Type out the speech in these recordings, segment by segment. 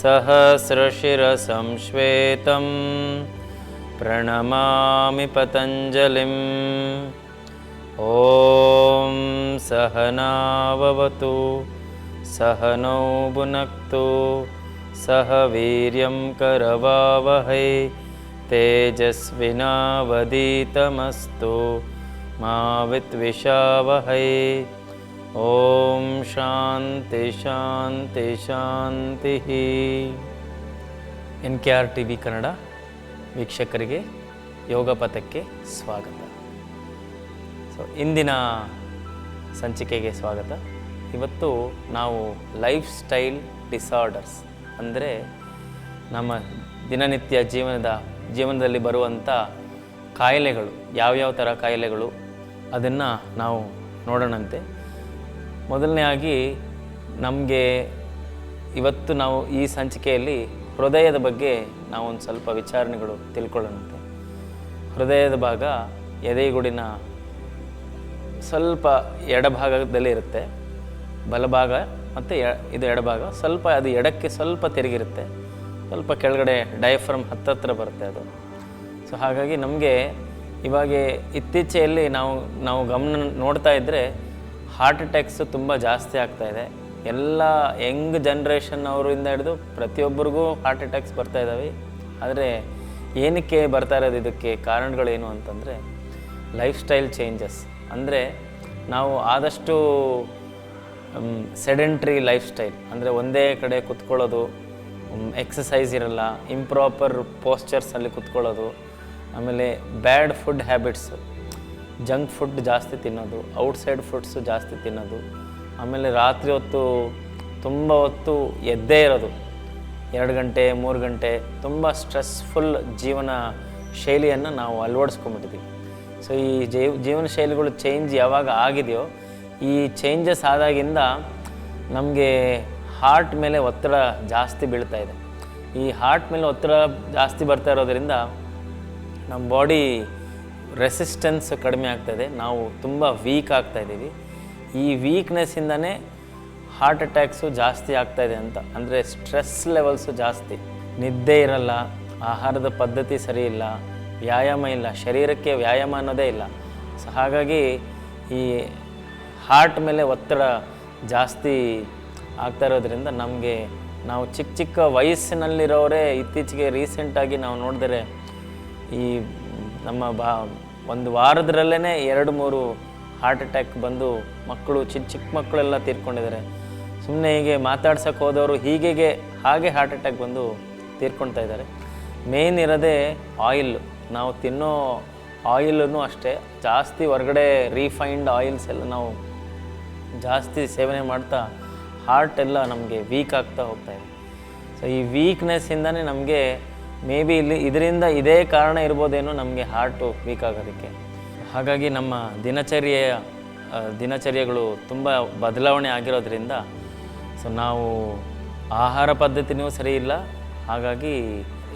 सहस्रशिरसं श्वेतं प्रणमामि पतञ्जलिम्। ॐ सहनाववतु सहनौ भुनक्तु सह वीर्यं करवावहै तेजस्विनावदीतमस्तु मा विद्विषावहै ॐ ಶಾಂತಿ ಶಾಂತಿ ಶಾಂತಿ N K R T V Kannada ವೀಕ್ಷಕರಿಗೆ ಯೋಗ ಪಥಕ್ಕೆ ಸ್ವಾಗತ. ಸೊ ಇಂದಿನ ಸಂಚಿಕೆಗೆ ಸ್ವಾಗತ. ಇವತ್ತು ನಾವು ಲೈಫ್ ಸ್ಟೈಲ್ ಡಿಸಾರ್ಡರ್ಸ್ ಅಂದರೆ ನಮ್ಮ ದಿನನಿತ್ಯ ಜೀವನದ ಜೀವನದಲ್ಲಿ ಬರುವಂಥ ಕಾಯಿಲೆಗಳು, ಯಾವ್ಯಾವ ಥರ ಕಾಯಿಲೆಗಳು, ಅದನ್ನು ನಾವು ನೋಡೋಣಂತೆ. ಮೊದಲನೇದಾಗಿ ನಮಗೆ ಇವತ್ತು ನಾವು ಈ ಸಂಚಿಕೆಯಲ್ಲಿ ಹೃದಯದ ಬಗ್ಗೆ ನಾವು ಒಂದು ಸ್ವಲ್ಪ ವಿಚಾರಣೆಗಳು ತಿಳ್ಕೊಳ್ಳೋಣಂತೆ ಹೃದಯದ ಭಾಗ ಎದೆಗುಡಿನ ಸ್ವಲ್ಪ ಎಡಭಾಗದಲ್ಲಿ ಇರುತ್ತೆ. ಬಲಭಾಗ ಮತ್ತು ಇದು ಎಡಭಾಗ. ಸ್ವಲ್ಪ ಅದು ಎಡಕ್ಕೆ ಸ್ವಲ್ಪ ತಿರುಗಿರುತ್ತೆ. ಸ್ವಲ್ಪ ಕೆಳಗಡೆ ಡಯಫ್ರಮ್ ಹತ್ತತ್ರ ಬರುತ್ತೆ ಅದು. ಸೊ ಹಾಗಾಗಿ ನಮಗೆ ಇವಾಗ ಇತ್ತೀಚೆಯಲ್ಲಿ ನಾವು ನಾವು ಗಮನ ನೋಡ್ತಾ ಇದ್ದರೆ ಹಾರ್ಟ್ ಅಟ್ಯಾಕ್ಸು ತುಂಬ ಜಾಸ್ತಿ ಆಗ್ತಾ ಇದೆ. ಎಲ್ಲ ಯಂಗ್ ಜನ್ರೇಷನ್ ಅವರಿಂದ ಹಿಡಿದು ಪ್ರತಿಯೊಬ್ಬರಿಗೂ ಹಾರ್ಟ್ ಅಟ್ಯಾಕ್ಸ್ ಬರ್ತಾ ಇದ್ದಾವೆ ಆದರೆ ಏನಕ್ಕೆ ಬರ್ತಾ ಇರೋದು ಇದಕ್ಕೆ? ಕಾರಣಗಳೇನು ಅಂತಂದರೆ ಲೈಫ್ ಸ್ಟೈಲ್ ಚೇಂಜಸ್ ಅಂದರೆ ನಾವು ಆದಷ್ಟು ಸೆಡೆಂಟ್ರಿ ಲೈಫ್ ಸ್ಟೈಲ್ ಅಂದರೆ ಒಂದೇ ಕಡೆ ಕುತ್ಕೊಳ್ಳೋದು ಎಕ್ಸಸೈಸ್ ಇರಲ್ಲ ಇಂಪ್ರಾಪರ್ ಪೋಸ್ಚರ್ಸಲ್ಲಿ ಕುತ್ಕೊಳ್ಳೋದು, ಆಮೇಲೆ bad food habits junk food ಜಾಸ್ತಿ ತಿನ್ನೋದು, ಔಟ್ಸೈಡ್ ಫುಡ್ಸು ಜಾಸ್ತಿ ತಿನ್ನೋದು, ಆಮೇಲೆ ರಾತ್ರಿ ಹೊತ್ತು ತುಂಬ ಹೊತ್ತು ಎದ್ದೇ ಇರೋದು. ಎರಡು ಗಂಟೆ, ಮೂರು ಗಂಟೆ, ತುಂಬ ಸ್ಟ್ರೆಸ್ಫುಲ್ ಜೀವನ ಶೈಲಿಯನ್ನು ನಾವು ಅಳವಡಿಸ್ಕೊಂಬಿಟ್ಟಿದ್ದೀವಿ. ಸೊ, ಈ ಜೀವ, ಜೀವನ ಶೈಲಿಗಳು ಚೇಂಜ್ ಯಾವಾಗ ಆಗಿದೆಯೋ, ಈ ಚೇಂಜಸ್ ಆದಾಗಿಂದ ನಮಗೆ ಹಾರ್ಟ್ ಮೇಲೆ ಒತ್ತಡ ಜಾಸ್ತಿ ಬೀಳ್ತಾ ಇದೆ. ಈ ಹಾರ್ಟ್ ಮೇಲೆ ಒತ್ತಡ ಜಾಸ್ತಿ ಬರ್ತಾ ಇರೋದರಿಂದ ನಮ್ಮ ಬಾಡಿ ರೆಸಿಸ್ಟೆನ್ಸ್ ಕಡಿಮೆ ಆಗ್ತಾಯಿದೆ ನಾವು ತುಂಬ ವೀಕ್ ಆಗ್ತಾ ಇದ್ದೀವಿ. ಈ ವೀಕ್ನೆಸ್ಸಿಂದನೇ ಹಾರ್ಟ್ ಅಟ್ಯಾಕ್ಸು ಜಾಸ್ತಿ ಆಗ್ತಾಯಿದೆ ಅಂತ. ಅಂದರೆ ಸ್ಟ್ರೆಸ್ ಲೆವೆಲ್ಸು ಜಾಸ್ತಿ. ನಿದ್ದೆ ಇರಲ್ಲ, ಆಹಾರದ ಪದ್ಧತಿ ಸರಿ ಇಲ್ಲ, ವ್ಯಾಯಾಮ ಇಲ್ಲ, ಶರೀರಕ್ಕೆ ವ್ಯಾಯಾಮ ಅನ್ನೋದೇ ಇಲ್ಲ. ಸೊ ಹಾಗಾಗಿ ಈ ಹಾರ್ಟ್ ಮೇಲೆ ಒತ್ತಡ ಜಾಸ್ತಿ ಆಗ್ತಾ ಇರೋದ್ರಿಂದ ನಮಗೆ ನಾವು ಚಿಕ್ಕ ಚಿಕ್ಕ ವಯಸ್ಸಿನಲ್ಲಿರೋರೇ ಇತ್ತೀಚೆಗೆ ರೀಸೆಂಟಾಗಿ ನಾವು ನೋಡಿದರೆ ಈ ನಮ್ಮ ಬಾ ಒಂದು ವಾರದ್ರಲ್ಲೇ ಎರಡು ಮೂರು ಹಾರ್ಟ್ ಅಟ್ಯಾಕ್ ಬಂದು ಮಕ್ಕಳು ಚಿಕ್ಕ ಚಿಕ್ಕ ಮಕ್ಕಳೆಲ್ಲ ತೀರ್ಕೊಂಡಿದ್ದಾರೆ. ಸುಮ್ಮನೆ ಹೀಗೆ ಮಾತಾಡ್ಸೋಕ್ಕೆ ಹೋದವರು ಹೀಗೆ ಹಾಗೆ ಹಾರ್ಟ್ ಅಟ್ಯಾಕ್ ಬಂದು ತೀರ್ಕೊಳ್ತಾ ಇದ್ದಾರೆ. ಮೇನ್ ಇರೋದೇ ಆಯಿಲ್ ನಾವು ತಿನ್ನೋ ಆಯಿಲನ್ನು ಅಷ್ಟೇ. ಜಾಸ್ತಿ ಹೊರಗಡೆ ರೀಫೈನ್ಡ್ ಆಯಿಲ್ಸ್ ಎಲ್ಲ ನಾವು ಜಾಸ್ತಿ ಸೇವನೆ ಮಾಡ್ತಾ ಹಾರ್ಟ್ ಎಲ್ಲ ನಮಗೆ ವೀಕ್ ಆಗ್ತಾ ಹೋಗ್ತಾ ಇದೆ. ಸೊ ಈ ವೀಕ್ನೆಸ್ಸಿಂದನೇ ನಮಗೆ ಮೇ ಬಿ ಇಲ್ಲಿ ಇದರಿಂದ ಇದೇ ಕಾರಣ ಇರ್ಬೋದೇನೋ ನಮಗೆ ಹಾರ್ಟು ವೀಕ್ ಆಗೋದಕ್ಕೆ. ಹಾಗಾಗಿ ನಮ್ಮ ದಿನಚರ್ಯೆಯ ದಿನಚರ್ಯೆಗಳು ತುಂಬ ಬದಲಾವಣೆ ಆಗಿರೋದ್ರಿಂದ ಸೊ ನಾವು ಆಹಾರ ಪದ್ಧತಿನೂ ಸರಿ ಇಲ್ಲ. ಹಾಗಾಗಿ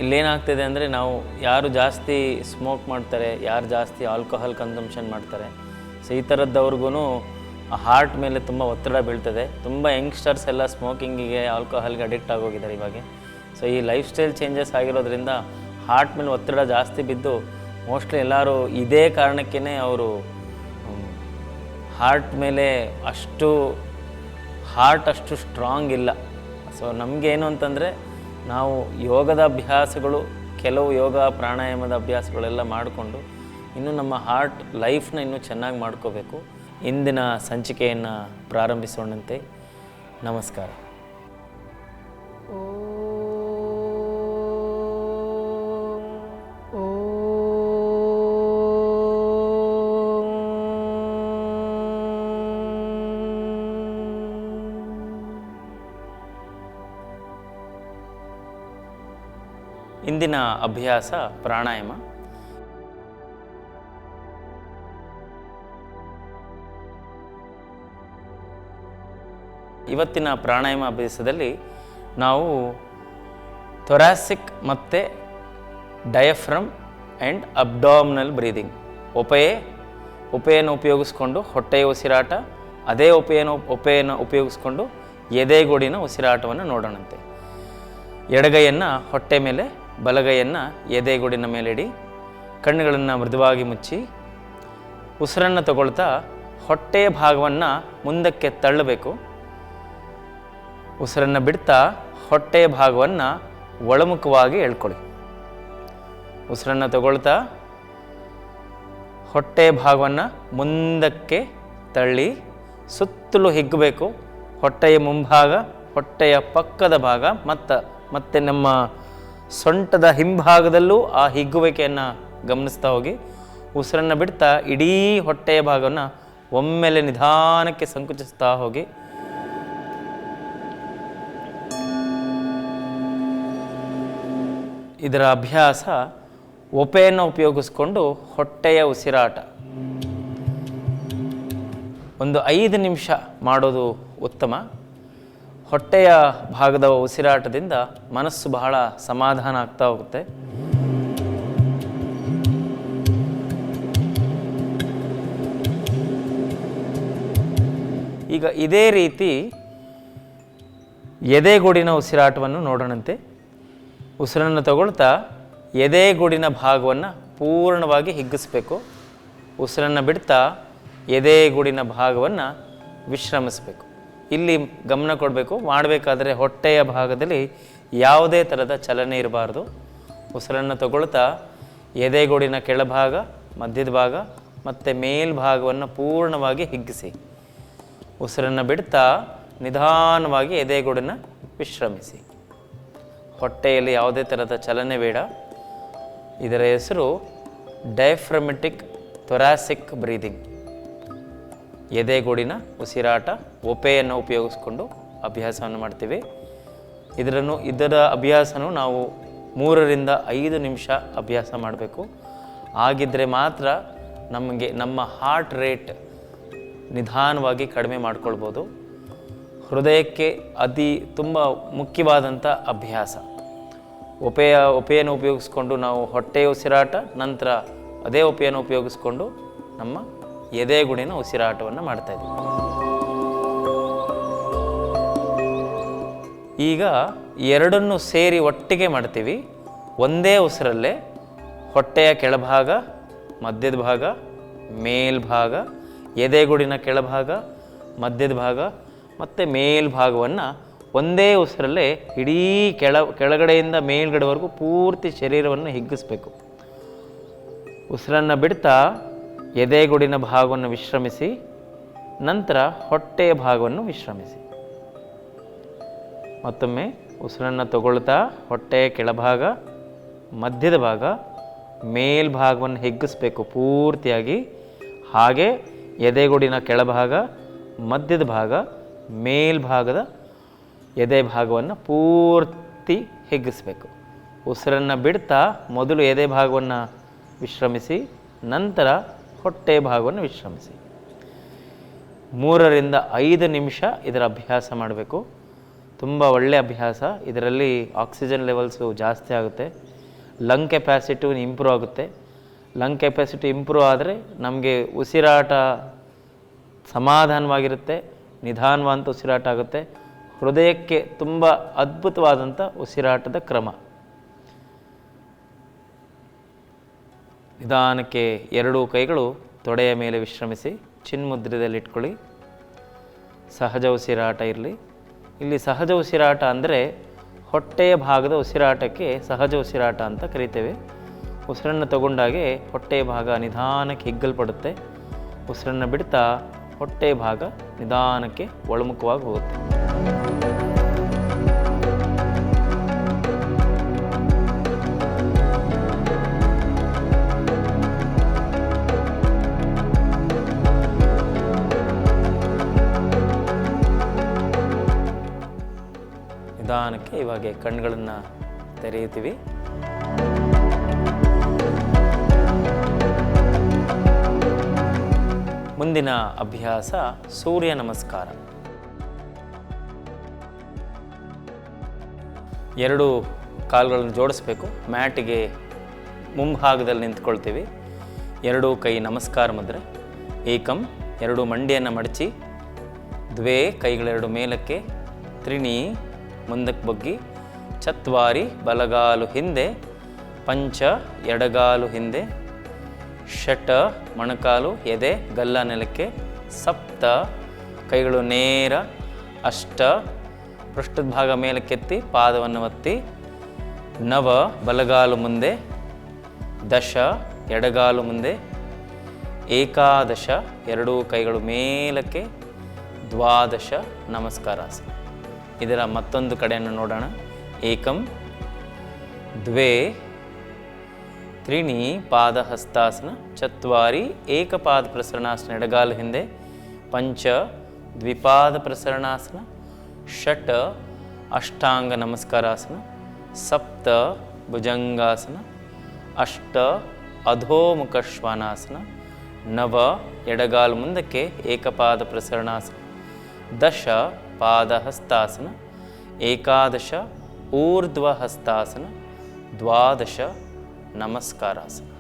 ಇಲ್ಲೇನಾಗ್ತಿದೆ ಅಂದರೆ ನಾವು ಯಾರು ಜಾಸ್ತಿ ಸ್ಮೋಕ್ ಮಾಡ್ತಾರೆ, ಯಾರು ಜಾಸ್ತಿ ಆಲ್ಕೋಹಾಲ್ ಕನ್ಸಂಪ್ಷನ್ ಮಾಡ್ತಾರೆ ಸೊ ಈ ಥರದ್ದವ್ರಿಗೂ ಹಾರ್ಟ್ ಮೇಲೆ ತುಂಬ ಒತ್ತಡ ಬೀಳ್ತದೆ. ತುಂಬ ಯಂಗ್ಸ್ಟರ್ಸ್ ಎಲ್ಲ ಸ್ಮೋಕಿಂಗಿಗೆ ಆಲ್ಕೋಹಾಲ್ಗೆ ಅಡಿಕ್ಟ್ ಆಗೋಗಿದ್ದಾರೆ ಇವಾಗ. ಸೊ ಈ ಲೈಫ್ ಸ್ಟೈಲ್ ಚೇಂಜಸ್ ಆಗಿರೋದ್ರಿಂದ ಹಾರ್ಟ್ ಮೇಲೆ ಒತ್ತಡ ಜಾಸ್ತಿ ಬಿದ್ದು ಮೋಸ್ಟ್ಲಿ ಎಲ್ಲರೂ ಇದೇ ಕಾರಣಕ್ಕೇ ಅವರು ಹಾರ್ಟ್ ಮೇಲೆ ಅಷ್ಟು ಹಾರ್ಟ್ ಅಷ್ಟು ಸ್ಟ್ರಾಂಗ್ ಇಲ್ಲ. ಸೊ ನಮಗೇನು ಅಂತಂದರೆ ನಾವು ಯೋಗದ ಅಭ್ಯಾಸಗಳು, ಕೆಲವು ಯೋಗ ಪ್ರಾಣಾಯಾಮದ ಅಭ್ಯಾಸಗಳೆಲ್ಲ ಮಾಡಿಕೊಂಡು ಇನ್ನೂ ನಮ್ಮ ಹಾರ್ಟ್ ಲೈಫ್ನ ಇನ್ನೂ ಚೆನ್ನಾಗಿ ಮಾಡ್ಕೋಬೇಕು. ಇಂದಿನ ಸಂಚಿಕೆಯನ್ನು ಪ್ರಾರಂಭಿಸೋಣಂತೆ. ನಮಸ್ಕಾರ. ಅಭ್ಯಾಸ, ಪ್ರಾಣಾಯಾಮ. ಇವತ್ತಿನ ಪ್ರಾಣಾಯಾಮ ಅಭ್ಯಾಸದಲ್ಲಿ ನಾವು ಥೊರಾಸಿಕ್ ಮತ್ತು ಡಯಫ್ರಮ್ ಆ್ಯಂಡ್ ಅಬ್ಡಾಮಿನಲ್ ಬ್ರೀದಿಂಗ್ ಒಪೆಯೇ ಉಪೆಯನ್ನು ಉಪಯೋಗಿಸ್ಕೊಂಡು ಹೊಟ್ಟೆಯ ಉಸಿರಾಟ, ಅದೇ ಉಪೆಯನ್ನು ಒಪೆಯನ್ನು ಉಪಯೋಗಿಸ್ಕೊಂಡು ಎದೆಗೂಡಿನ ಉಸಿರಾಟವನ್ನು ನೋಡೋಣಂತೆ. ಎಡಗೈಯನ್ನು ಹೊಟ್ಟೆ ಮೇಲೆ ಬಲಗೈಯನ್ನು ಎದೆಗೂಡಿನ ಮೇಲೆ ಇಡಿ ಕಣ್ಣುಗಳನ್ನು ಮೃದುವಾಗಿ ಮುಚ್ಚಿ, ಉಸಿರನ್ನು ತಗೊಳ್ತಾ ಹೊಟ್ಟೆಯ ಭಾಗವನ್ನು ಮುಂದಕ್ಕೆ ತಳ್ಳಬೇಕು. ಉಸಿರನ್ನು ಬಿಡ್ತಾ ಹೊಟ್ಟೆಯ ಭಾಗವನ್ನು ಒಳಮುಖವಾಗಿ ಎಳ್ಕೊಳ್ಳಿ. ಉಸಿರನ್ನು ತಗೊಳ್ತಾ ಹೊಟ್ಟೆ ಭಾಗವನ್ನು ಮುಂದಕ್ಕೆ ತಳ್ಳಿ, ಸುತ್ತಲೂ ಹಿಗ್ಗಬೇಕು. ಹೊಟ್ಟೆಯ ಮುಂಭಾಗ, ಹೊಟ್ಟೆಯ ಪಕ್ಕದ ಭಾಗ, ಮತ್ತು, ಮತ್ತೆ ನಮ್ಮ ಸೊಂಟದ ಹಿಂಭಾಗದಲ್ಲೂ ಆ ಹಿಗ್ಗುವಿಕೆಯನ್ನು ಗಮನಿಸ್ತಾ ಹೋಗಿ. ಉಸಿರನ್ನು ಬಿಡ್ತಾ ಇಡೀ ಹೊಟ್ಟೆಯ ಭಾಗವನ್ನು ಒಮ್ಮೆಲೆ ನಿಧಾನಕ್ಕೆ ಸಂಕುಚಿಸ್ತಾ ಹೋಗಿ. ಇದರ ಅಭ್ಯಾಸ ಒಪೆಯನ್ನು ಉಪಯೋಗಿಸ್ಕೊಂಡು ಹೊಟ್ಟೆಯ ಉಸಿರಾಟ. ಒಂದು ಐದು ನಿಮಿಷ ಮಾಡೋದು ಉತ್ತಮ. ಹೊಟ್ಟೆಯ ಭಾಗದ ಉಸಿರಾಟದಿಂದ ಮನಸ್ಸು ಬಹಳ ಸಮಾಧಾನ ಆಗ್ತಾ ಹೋಗುತ್ತೆ. ಈಗ ಇದೇ ರೀತಿ ಎದೆಗೂಡಿನ ಉಸಿರಾಟವನ್ನು ನೋಡೋಣಂತೆ. ಉಸಿರನ್ನು ತಗೊಳ್ತಾ ಎದೆಗೂಡಿನ ಭಾಗವನ್ನು ಪೂರ್ಣವಾಗಿ ಹಿಗ್ಗಿಸ್ಬೇಕು. ಉಸಿರನ್ನು ಬಿಡ್ತಾ ಎದೆಗೂಡಿನ ಭಾಗವನ್ನು ವಿಶ್ರಮಿಸಬೇಕು. ಇಲ್ಲಿ ಗಮನ ಕೊಡಬೇಕು. ಮಾಡಬೇಕಾದ್ರೆ ಹೊಟ್ಟೆಯ ಭಾಗದಲ್ಲಿ ಯಾವುದೇ ಥರದ ಚಲನೆ ಇರಬಾರ್ದು. ಉಸಿರನ್ನು ತಗೊಳ್ತಾ ಎದೆಗೂಡಿನ ಕೆಳಭಾಗ, ಮಧ್ಯದ ಭಾಗ ಮತ್ತು ಮೇಲ್ಭಾಗವನ್ನು ಪೂರ್ಣವಾಗಿ ಹಿಗ್ಗಿಸಿ. ಉಸಿರನ್ನು ಬಿಡ್ತಾ ನಿಧಾನವಾಗಿ ಎದೆಗೋಡಿನ ವಿಶ್ರಮಿಸಿ. ಹೊಟ್ಟೆಯಲ್ಲಿ ಯಾವುದೇ ಥರದ ಚಲನೆ ಬೇಡ. ಇದರ ಹೆಸರು ಡೈಫ್ರಮೆಟಿಕ್ ಥೊರಾಸಿಕ್ ಬ್ರೀದಿಂಗ್ ಎದೆಗೂಡಿನ ಉಸಿರಾಟ, ಒಪೆಯನ್ನು ಉಪಯೋಗಿಸ್ಕೊಂಡು ಅಭ್ಯಾಸವನ್ನು ಮಾಡ್ತೀವಿ. ಇದರನ್ನು, ಇದರ ಅಭ್ಯಾಸನೂ ನಾವು ಮೂರರಿಂದ ಐದು ನಿಮಿಷ ಅಭ್ಯಾಸ ಮಾಡಬೇಕು. ಆಗಿದ್ದರೆ ಮಾತ್ರ ನಮಗೆ, ನಮ್ಮ ಹಾರ್ಟ್ ರೇಟ್ ನಿಧಾನವಾಗಿ ಕಡಿಮೆ ಮಾಡ್ಕೊಳ್ಬೋದು. ಹೃದಯಕ್ಕೆ ಅತಿ ತುಂಬ ಮುಖ್ಯವಾದಂಥ ಅಭ್ಯಾಸ. ಒಪೆಯ, ಒಪೆಯನ್ನು ಉಪಯೋಗಿಸ್ಕೊಂಡು ನಾವು ಹೊಟ್ಟೆಯ ಉಸಿರಾಟ, ನಂತರ ಅದೇ ಒಪೆಯನ್ನು ಉಪಯೋಗಿಸ್ಕೊಂಡು ನಮ್ಮ ಎದೆಗುಡಿನ ಉಸಿರಾಟವನ್ನು ಮಾಡ್ತಾ ಇದ್ದೀವಿ ಈಗ ಎರಡನ್ನು ಸೇರಿ ಒಟ್ಟಿಗೆ ಮಾಡ್ತೀವಿ. ಒಂದೇ ಉಸಿರಲ್ಲೇ ಹೊಟ್ಟೆಯ ಕೆಳಭಾಗ, ಮಧ್ಯದ ಭಾಗ ಮೇಲ್ಭಾಗ ಎದೆಗುಡಿನ ಕೆಳಭಾಗ, ಮಧ್ಯದ ಭಾಗ ಮತ್ತು ಮೇಲ್ಭಾಗವನ್ನು ಒಂದೇ ಉಸಿರಲ್ಲೇ ಇಡೀ ಕೆಳ, ಕೆಳಗಡೆಯಿಂದ ಮೇಲ್ಗಡೆವರೆಗೂ ಪೂರ್ತಿ ಶರೀರವನ್ನು ಹಿಗ್ಗಿಸ್ಬೇಕು. ಉಸಿರನ್ನು ಬಿಡ್ತಾ ಎದೆಗುಡಿನ ಭಾಗವನ್ನು ವಿಶ್ರಮಿಸಿ, ನಂತರ ಹೊಟ್ಟೆಯ ಭಾಗವನ್ನು ವಿಶ್ರಮಿಸಿ. ಮತ್ತೊಮ್ಮೆ ಉಸಿರನ್ನು ತಗೊಳ್ತಾ ಹೊಟ್ಟೆಯ ಕೆಳಭಾಗ, ಮಧ್ಯದ ಭಾಗ, ಮೇಲ್ಭಾಗವನ್ನು ಹಿಗ್ಗಿಸ್ಬೇಕು ಪೂರ್ತಿಯಾಗಿ. ಹಾಗೆ ಎದೆಗುಡಿನ ಕೆಳಭಾಗ, ಮಧ್ಯದ ಭಾಗ, ಮೇಲ್ಭಾಗದ ಎದೆ ಭಾಗವನ್ನು ಪೂರ್ತಿ ಹಿಗ್ಗಿಸ್ಬೇಕು. ಉಸಿರನ್ನು ಬಿಡ್ತಾ ಮೊದಲು ಎದೆ ಭಾಗವನ್ನು ವಿಶ್ರಮಿಸಿ, ನಂತರ ಹೊಟ್ಟೆ ಭಾಗವನ್ನು ವಿಶ್ರಮಿಸಿ. ಮೂರರಿಂದ ಐದು ನಿಮಿಷ ಇದರ ಅಭ್ಯಾಸ ಮಾಡಬೇಕು. ತುಂಬ ಒಳ್ಳೆಯ ಅಭ್ಯಾಸ. ಇದರಲ್ಲಿ ಆಕ್ಸಿಜನ್ ಲೆವೆಲ್ಸು ಜಾಸ್ತಿ ಆಗುತ್ತೆ. ಲಂಗ್ ಕೆಪ್ಯಾಸಿಟಿ ಇಂಪ್ರೂವ್ ಆಗುತ್ತೆ. ಲಂಗ್ ಕೆಪ್ಯಾಸಿಟಿ ಇಂಪ್ರೂವ್ ಆದರೆ ನಮಗೆ ಉಸಿರಾಟ ಸಮಾಧಾನವಾಗಿರುತ್ತೆ. ನಿಧಾನವಾದಂಥ ಉಸಿರಾಟ ಆಗುತ್ತೆ. ಹೃದಯಕ್ಕೆ ತುಂಬ ಅದ್ಭುತವಾದಂಥ ಉಸಿರಾಟದ ಕ್ರಮ. ನಿಧಾನಕ್ಕೆ ಎರಡೂ ಕೈಗಳು ತೊಡೆಯ ಮೇಲೆ ವಿಶ್ರಮಿಸಿ ಚಿನ್ಮುದ್ರದಲ್ಲಿಟ್ಕೊಳ್ಳಿ. ಸಹಜ ಉಸಿರಾಟ ಇರಲಿ. ಇಲ್ಲಿ ಸಹಜ ಉಸಿರಾಟ ಅಂದರೆ ಹೊಟ್ಟೆಯ ಭಾಗದ ಉಸಿರಾಟಕ್ಕೆ ಸಹಜ ಉಸಿರಾಟ ಅಂತ ಕರಿತೇವೆ. ಉಸಿರನ್ನು ತಗೊಂಡಾಗೆ ಹೊಟ್ಟೆಯ ಭಾಗ ನಿಧಾನಕ್ಕೆ ಹಿಗ್ಗಲ್ಪಡುತ್ತೆ. ಉಸಿರನ್ನು ಬಿಡ್ತಾ ಹೊಟ್ಟೆಯ ಭಾಗ ನಿಧಾನಕ್ಕೆ ಒಳಮುಖವಾಗಿ ಹೋಗುತ್ತೆ. ಇವಾಗ ಕಣ್ಗಳನ್ನು ತೆರೆಯುತ್ತೀವಿ. ಮುಂದಿನ ಅಭ್ಯಾಸ ಸೂರ್ಯ ನಮಸ್ಕಾರ. ಎರಡು ಕಾಲುಗಳನ್ನು ಜೋಡಿಸ್ಬೇಕು. ಮ್ಯಾಟಿಗೆ ಮುಂಭಾಗದಲ್ಲಿ ನಿಂತ್ಕೊಳ್ತೀವಿ. ಎರಡು ಕೈ ನಮಸ್ಕಾರ ಮುದ್ರೆ. ಏಕಂ ಎರಡು ಮಂಡಿಯನ್ನು ಮಡಚಿ. ದ್ವೇ ಕೈಗಳೆರಡು ಮೇಲಕ್ಕೆ. ತ್ರಿಣಿ ಮುಂದಕ್ಕೆ ಬಗ್ಗಿ ಚತ್ವಾರಿ ಬಲಗಾಲು ಹಿಂದೆ, ಪಂಚ ಎಡಗಾಲು ಹಿಂದೆ, ಷಟ ಮೊಣಕಾಲು ಎದೆ ಗಲ್ಲ ನೆಲಕ್ಕೆ, ಸಪ್ತ ಕೈಗಳು ನೇರ, ಅಷ್ಟ ಪೃಷ್ಠದ ಭಾಗ ಮೇಲಕ್ಕೆತ್ತಿ ಪಾದವನ್ನು ಒತ್ತಿ, ನವ ಬಲಗಾಲು ಮುಂದೆ, ದಶ ಎಡಗಾಲು ಮುಂದೆ, ಏಕಾದಶ ಎರಡೂ ಕೈಗಳು ಮೇಲಕ್ಕೆ ದ್ವಾದಶ ನಮಸ್ಕಾರಾಸನ ಇದರ ಮತ್ತೊಂದು ಕಡೆಯನ್ನು ನೋಡೋಣ ಏಕಂ ದ್ವೇ ತ್ರೀಣಿ ಪಾದಹಸ್ತಾಸನ ಚತ್ವಾರಿ ಏಕಪಾದ ಪ್ರಸರಣಾಸನ ಎಡಗಾಲು ಹಿಂದೆ ಪಂಚ ದ್ವಿಪಾದ ಪ್ರಸರಣಾಸನ ಷಟ್ ಅಷ್ಟಾಂಗ ನಮಸ್ಕಾರಾಸನ ಸಪ್ತ ಭುಜಂಗಾಸನ ಅಷ್ಟ ಅಧೋಮುಖ ಶ್ವಾನಾಸನ ನವ ಎಡಗಾಲು ಮುಂದಕ್ಕೆ ಏಕಪಾದ ಪ್ರಸರಣಾಸನ ದಶ ಪಾದಹಸ್ತಾಸನ, ಏಕಾದಶ ಊರ್ಧ್ವ ಹಸ್ತಾಸನ ದ್ವಾದಶ, ನಮಸ್ಕಾರಾಸನ.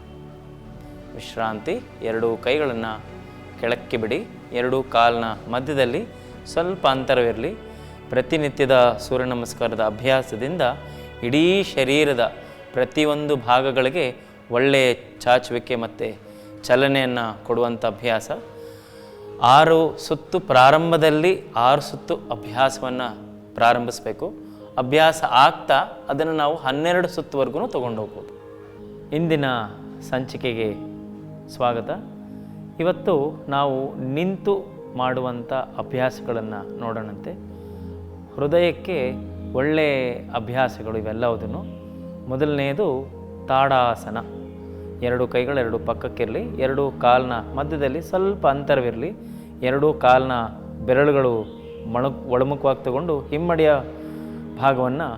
ವಿಶ್ರಾಂತಿ, ಎರಡೂ ಕೈಗಳನ್ನು ಕೆಳಕ್ಕೆ ಬಿಡಿ, ಎರಡೂ ಕಾಲಿನ ಮಧ್ಯದಲ್ಲಿ ಸ್ವಲ್ಪ ಅಂತರವಿರಲಿ. ಪ್ರತಿನಿತ್ಯದ ಸೂರ್ಯ ನಮಸ್ಕಾರದ ಅಭ್ಯಾಸದಿಂದ ಇಡೀ ಶರೀರದ ಪ್ರತಿಯೊಂದು ಭಾಗಗಳಿಗೆ ಒಳ್ಳೆಯ ಚಾಚುವಿಕೆ ಮತ್ತು ಚಲನೆಯನ್ನು ಕೊಡುವಂಥ ಅಭ್ಯಾಸ. ಆರು ಸುತ್ತು ಪ್ರಾರಂಭದಲ್ಲಿ ಆರು ಸುತ್ತು ಅಭ್ಯಾಸವನ್ನು ಪ್ರಾರಂಭಿಸಬೇಕು. ಅಭ್ಯಾಸ ಆಗ್ತಾ ಅದನ್ನು ನಾವು ಹನ್ನೆರಡು ಸುತ್ತುವರೆಗೂ ತೊಗೊಂಡು ಹೋಗ್ಬೋದು ಇಂದಿನ ಸಂಚಿಕೆಗೆ ಸ್ವಾಗತ. ಇವತ್ತು ನಾವು ನಿಂತು ಮಾಡುವಂಥ ಅಭ್ಯಾಸಗಳನ್ನು ನೋಡೋಣಂತೆ. ಹೃದಯಕ್ಕೆ ಒಳ್ಳೆಯ ಅಭ್ಯಾಸಗಳು ಇವೆಲ್ಲವುದನ್ನು. ಮೊದಲನೆಯದು ತಾಡಾಸನ. ಎರಡು ಕೈಗಳು, ಎರಡು ಪಕ್ಕಕ್ಕಿರಲಿ, ಎರಡು ಕಾಲ್ನ ಮಧ್ಯದಲ್ಲಿ ಸ್ವಲ್ಪ ಅಂತರವಿರಲಿ, ಎರಡೂ ಕಾಲ್ನ ಬೆರಳುಗಳು ಮಣು ಒಳಮುಖವಾಗಿ ತಗೊಂಡು ಹಿಮ್ಮಡಿಯ ಭಾಗವನ್ನು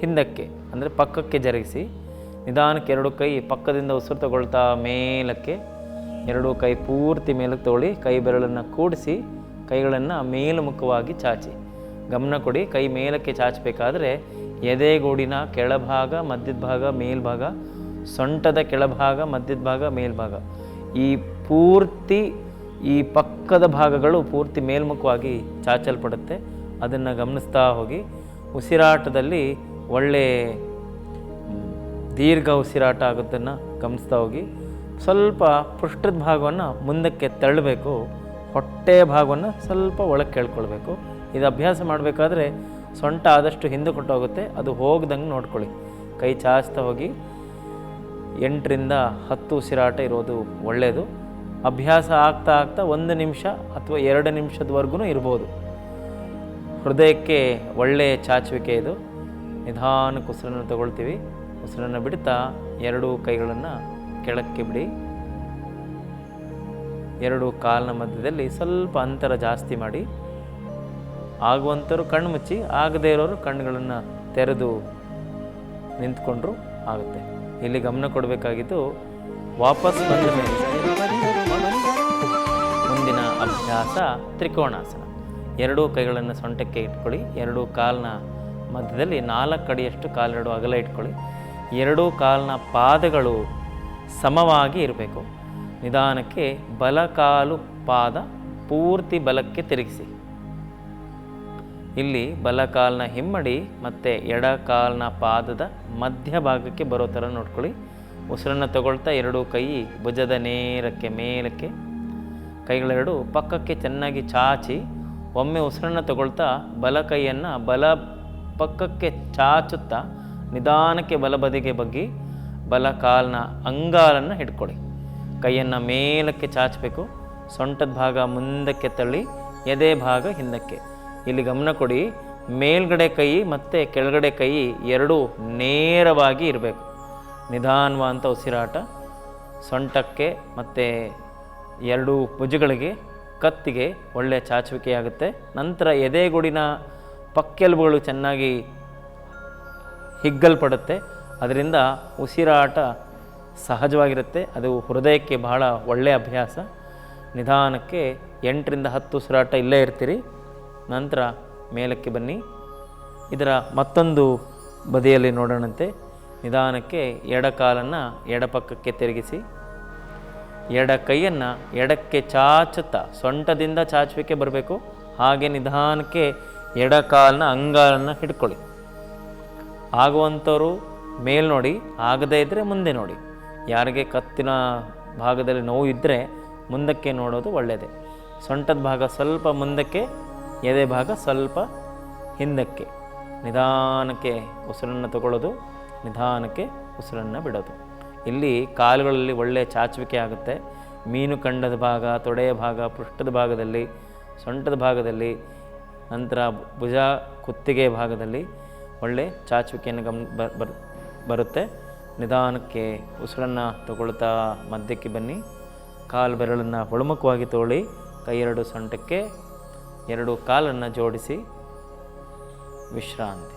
ಹಿಂದಕ್ಕೆ, ಅಂದರೆ ಪಕ್ಕಕ್ಕೆ ಜರುಗಿಸಿ, ನಿಧಾನಕ್ಕೆ ಎರಡು ಕೈ ಪಕ್ಕದಿಂದ ಉಸಿರು ತಗೊಳ್ತಾ ಮೇಲಕ್ಕೆ, ಎರಡೂ ಕೈ ಪೂರ್ತಿ ಮೇಲಕ್ಕೆ ತಗೊಳ್ಳಿ, ಕೈ ಬೆರಳನ್ನು ಕೂಡಿಸಿ, ಕೈಗಳನ್ನು ಮೇಲುಮುಖವಾಗಿ ಚಾಚಿ. ಗಮನ ಕೊಡಿ, ಕೈ ಮೇಲಕ್ಕೆ ಚಾಚಬೇಕಾದ್ರೆ ಎದೆಗೂಡಿನ ಕೆಳಭಾಗ, ಮಧ್ಯದ ಭಾಗ, ಮೇಲ್ಭಾಗ ಸೊಂಟದ ಕೆಳಭಾಗ, ಮಧ್ಯದ ಭಾಗ, ಮೇಲ್ಭಾಗ. ಈ ಪೂರ್ತಿ, ಈ ಪಕ್ಕದ ಭಾಗಗಳು ಪೂರ್ತಿ ಮೇಲ್ಮುಖವಾಗಿ ಚಾಚಲ್ಪಡುತ್ತೆ. ಅದನ್ನು ಗಮನಿಸ್ತಾ ಹೋಗಿ. ಉಸಿರಾಟದಲ್ಲಿ ಒಳ್ಳೆ, ದೀರ್ಘ ಉಸಿರಾಟ ಆಗೋದನ್ನು ಗಮನಿಸ್ತಾ ಹೋಗಿ. ಸ್ವಲ್ಪ ಪೃಷ್ಠದ ಭಾಗವನ್ನು ಮುಂದಕ್ಕೆ ತಳ್ಳಬೇಕು. ಹೊಟ್ಟೆಯ ಭಾಗವನ್ನು ಸ್ವಲ್ಪ ಒಳಗೆ ಕೇಳ್ಕೊಳ್ಬೇಕು. ಇದು ಅಭ್ಯಾಸ ಮಾಡಬೇಕಾದ್ರೆ ಸೊಂಟ ಆದಷ್ಟು ಹಿಂದೆ ಕೊಟ್ಟೋಗುತ್ತೆ ಅದು ಹೋಗ್ದಂಗೆ ನೋಡ್ಕೊಳ್ಳಿ. ಕೈ ಚಾಚ್ತಾ ಹೋಗಿ. ಎಂಟರಿಂದ ಹತ್ತು ಉಸಿರಾಟ ಇರೋದು ಒಳ್ಳೆಯದು ಅಭ್ಯಾಸ ಆಗ್ತಾ ಆಗ್ತಾ ಒಂದು ನಿಮಿಷ ಅಥವಾ ಎರಡು ನಿಮಿಷದವರೆಗೂ ಇರ್ಬೋದು. ಹೃದಯಕ್ಕೆ ಒಳ್ಳೆಯ ಚಾಚುವಿಕೆ ಇದು. ನಿಧಾನಕ್ಕೆ ಉಸಿರನ್ನು ತಗೊಳ್ತೀವಿ. ಉಸಿರನ್ನು ಬಿಡ್ತಾ ಎರಡೂ ಕೈಗಳನ್ನು ಕೆಳಕ್ಕೆ ಬಿಡಿ. ಎರಡು ಕಾಲಿನ ಮಧ್ಯದಲ್ಲಿ ಸ್ವಲ್ಪ ಅಂತರ ಜಾಸ್ತಿ ಮಾಡಿ. ಆಗುವಂಥವ್ರು ಕಣ್ಣು ಮುಚ್ಚಿ, ಆಗದೇ ಇರೋರು ಕಣ್ಣುಗಳನ್ನು ತೆರೆದು ನಿಂತ್ಕೊಂಡ್ರು. ಆಗುತ್ತೆ. ಇಲ್ಲಿ ಗಮನ ಕೊಡಬೇಕಾಗಿದ್ದು ವಾಪಸ್ ಬಂದ ಮೇಲೆ ಮುಂದಿನ ಅಭ್ಯಾಸ ತ್ರಿಕೋಣಾಸನ. ಎರಡೂ ಕೈಗಳನ್ನು ಸೊಂಟಕ್ಕೆ ಇಟ್ಕೊಳ್ಳಿ, ಎರಡೂ ಕಾಲಿನ ಮಧ್ಯದಲ್ಲಿ ನಾಲ್ಕು ಅಡಿಯಷ್ಟು ಕಾಲೆರಡು ಅಗಲ ಇಟ್ಕೊಳ್ಳಿ. ಎರಡೂ ಕಾಲಿನ ಪಾದಗಳು ಸಮವಾಗಿ ಇರಬೇಕು. ನಿಧಾನಕ್ಕೆ ಬಲಕಾಲು ಪಾದ ಪೂರ್ತಿ ಬಲಕ್ಕೆ ತಿರುಗಿಸಿ. ಇಲ್ಲಿ ಬಲಕಾಲ್ನ ಹಿಮ್ಮಡಿ ಮತ್ತು ಎಡ ಕಾಲ್ನ ಪಾದದ ಮಧ್ಯಭಾಗಕ್ಕೆ ಬರೋ ಥರ ನೋಡ್ಕೊಳ್ಳಿ. ಉಸಿರನ್ನು ತಗೊಳ್ತಾ ಎರಡೂ ಕೈ ಭುಜದ ನೇರಕ್ಕೆ ಮೇಲಕ್ಕೆ. ಕೈಗಳೆರಡು ಪಕ್ಕಕ್ಕೆ ಚೆನ್ನಾಗಿ ಚಾಚಿ, ಒಮ್ಮೆ ಉಸಿರನ್ನು ತಗೊಳ್ತಾ ಬಲ ಕೈಯನ್ನು ಬಲ ಪಕ್ಕಕ್ಕೆ ಚಾಚುತ್ತಾ ನಿಧಾನಕ್ಕೆ ಬಲಬದಿಗೆ ಬಗ್ಗಿ ಬಲ ಕಾಲ್ನ ಅಂಗಾಲನ್ನು ಹಿಡ್ಕೊಳ್ಳಿ. ಕೈಯನ್ನು ಮೇಲಕ್ಕೆ ಚಾಚಬೇಕು. ಸೊಂಟದ ಭಾಗ ಮುಂದಕ್ಕೆ ತಳ್ಳಿ, ಎದೆ ಭಾಗ ಹಿಂದಕ್ಕೆ. ಇಲ್ಲಿ ಗಮನ ಕೊಡಿ. ಮೇಲ್ಗಡೆ ಕೈ ಮತ್ತು ಕೆಳಗಡೆ ಕೈ ಎರಡೂ ನೇರವಾಗಿ ಇರಬೇಕು. ನಿಧಾನವಾದಂಥ ಉಸಿರಾಟ, ಸೊಂಟಕ್ಕೆ ಮತ್ತು ಎರಡೂ ಭುಜಗಳಿಗೆ, ಕತ್ತಿಗೆ ಒಳ್ಳೆಯ ಚಾಚುವಿಕೆಯಾಗುತ್ತೆ. ನಂತರ ಎದೆಗುಡಿನ ಪಕ್ಕೆಲುಬುಗಳು ಚೆನ್ನಾಗಿ ಹಿಗ್ಗಲ್ಪಡುತ್ತೆ. ಅದರಿಂದ ಉಸಿರಾಟ ಸಹಜವಾಗಿರುತ್ತೆ. ಅದು ಹೃದಯಕ್ಕೆ ಬಹಳ ಒಳ್ಳೆಯ ಅಭ್ಯಾಸ. ನಿಧಾನಕ್ಕೆ ಎಂಟರಿಂದ ಹತ್ತು ಉಸಿರಾಟ ಇಲ್ಲೇ ಇರ್ತೀರಿ. ನಂತರ ಮೇಲಕ್ಕೆ ಬನ್ನಿ. ಇದರ ಮತ್ತೊಂದು ಬದಿಯಲ್ಲಿ ನೋಡೋಣಂತೆ. ನಿಧಾನಕ್ಕೆ ಎಡ ಕಾಲನ್ನು ಎಡಪಕ್ಕಕ್ಕೆ ತಿರುಗಿಸಿ. ಎಡ ಕೈಯನ್ನು ಎಡಕ್ಕೆ ಚಾಚುತ್ತಾ, ಸೊಂಟದಿಂದ ಚಾಚುವಿಕೆ ಬರಬೇಕು. ಹಾಗೆ ನಿಧಾನಕ್ಕೆ ಎಡ ಕಾಲನ್ನ ಅಂಗಾಲನ್ನು ಹಿಡ್ಕೊಳ್ಳಿ. ಆಗುವಂಥವರು ಮೇಲ್ ನೋಡಿ, ಆಗದೇ ಇದ್ದರೆ ಮುಂದೆ ನೋಡಿ. ಯಾರಿಗೆ ಕತ್ತಿನ ಭಾಗದಲ್ಲಿ ನೋವು ಇದ್ದರೆ ಮುಂದಕ್ಕೆ ನೋಡೋದು ಒಳ್ಳೆಯದೇ ಸೊಂಟದ ಭಾಗ ಸ್ವಲ್ಪ ಮುಂದಕ್ಕೆ ಎದೆ ಭಾಗ ಸ್ವಲ್ಪ ಹಿಂದಕ್ಕೆ. ನಿಧಾನಕ್ಕೆ ಉಸಿರನ್ನು ತಗೊಳ್ಳೋದು, ನಿಧಾನಕ್ಕೆ ಉಸಿರನ್ನು ಬಿಡೋದು. ಇಲ್ಲಿ ಕಾಲುಗಳಲ್ಲಿ ಒಳ್ಳೆಯ ಚಾಚುವಿಕೆ ಆಗುತ್ತೆ. ಮೀನು ಕಂಡದ ಭಾಗ, ತೊಡೆಯ ಭಾಗ, ಪೃಷ್ಠದ ಭಾಗದಲ್ಲಿ, ಸೊಂಟದ ಭಾಗದಲ್ಲಿ, ನಂತರ ಭುಜ ಕುತ್ತಿಗೆ ಭಾಗದಲ್ಲಿ ಒಳ್ಳೆ ಚಾಚುವಿಕೆಯನ್ನು ಗಮ್ ಬರ್, ಬರುತ್ತೆ. ನಿಧಾನಕ್ಕೆ ಉಸಿರನ್ನು ತಗೊಳ್ತಾ ಮಧ್ಯಕ್ಕೆ ಬನ್ನಿ. ಕಾಲು ಬೆರಳನ್ನು ಒಳಮುಖವಾಗಿ ತೋಳಿ ಕೈ ಎರಡು ಸೊಂಟಕ್ಕೆ ಎರಡು ಕಾಲನ್ನು ಜೋಡಿಸಿ ವಿಶ್ರಾಂತಿ.